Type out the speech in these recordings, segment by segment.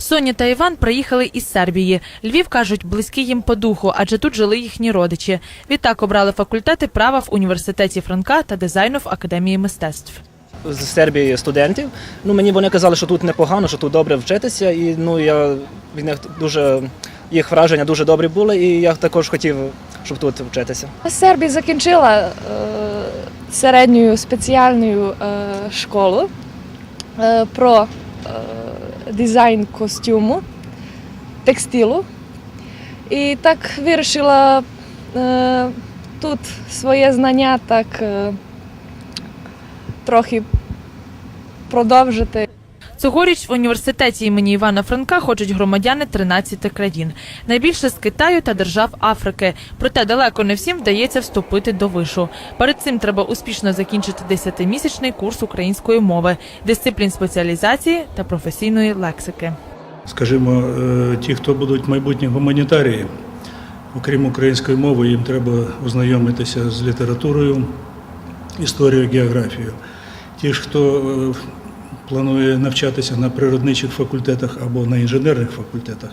Соня та Іван приїхали із Сербії. Львів кажуть, близький їм по духу, адже тут жили їхні родичі. Відтак обрали факультети права в університеті Франка та дизайну в академії мистецтв. з Сербії студентів. Ну мені вони казали, що тут непогано, що тут добре вчитися, і ну я від них дуже їх враження дуже добрі були, і я також хотів, щоб тут вчитися. В Сербії закінчила е, середню спеціальну е, школу е, про дизайн костюму, текстилу. І так вирішила е, тут своє знання так е, трохи продовжити. Цьогоріч в університеті імені Івана Франка хочуть громадяни 13 країн. Найбільше з Китаю та держав Африки. Проте далеко не всім вдається вступити до вишу. Перед цим треба успішно закінчити 10-місячний курс української мови, дисциплін спеціалізації та професійної лексики. Скажімо, е, ті, хто будуть майбутні гуманітарії, окрім української мови, їм треба ознайомитися з літературою, історією, географією. Ті ж, хто е, планує навчатися на природничих факультетах або на інженерних факультетах,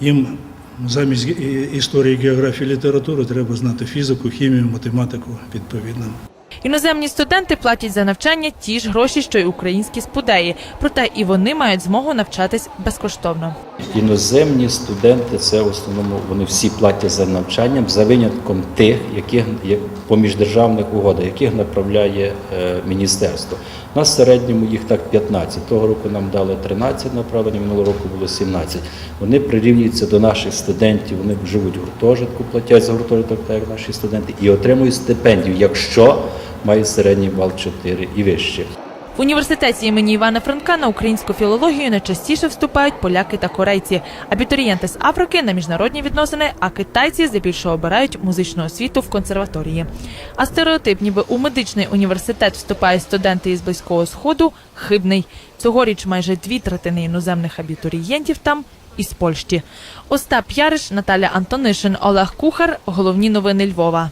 їм замість історії, географії, літератури треба знати фізику, хімію, математику відповідно. Іноземні студенти платять за навчання ті ж гроші, що й українські спудеї. Проте і вони мають змогу навчатись безкоштовно. Іноземні студенти це в основному вони всі платять за навчанням за винятком тих, яких є по міждержавних угодах, яких направляє е, міністерство. В середньому їх так 15. Того року нам дали 13 направлень, минулого року було 17. Вони прирівнюються до наших студентів, вони живуть в гуртожитку, платять за гуртожиток, так як наші студенти, і отримують стипендію, якщо мають середній бал 4 і вище. В університеті імені Івана Франка на українську філологію найчастіше вступають поляки та корейці, абітурієнти з Африки на міжнародні відносини, а китайці здебільшого обирають музичну освіту в консерваторії. А стереотип, ніби у медичний університет вступають студенти із близького сходу, хибний. Цьогоріч майже дві третини іноземних абітурієнтів там із Польщі. Остап Яриш, Наталя Антонишин, Олег Кухар. Головні новини Львова.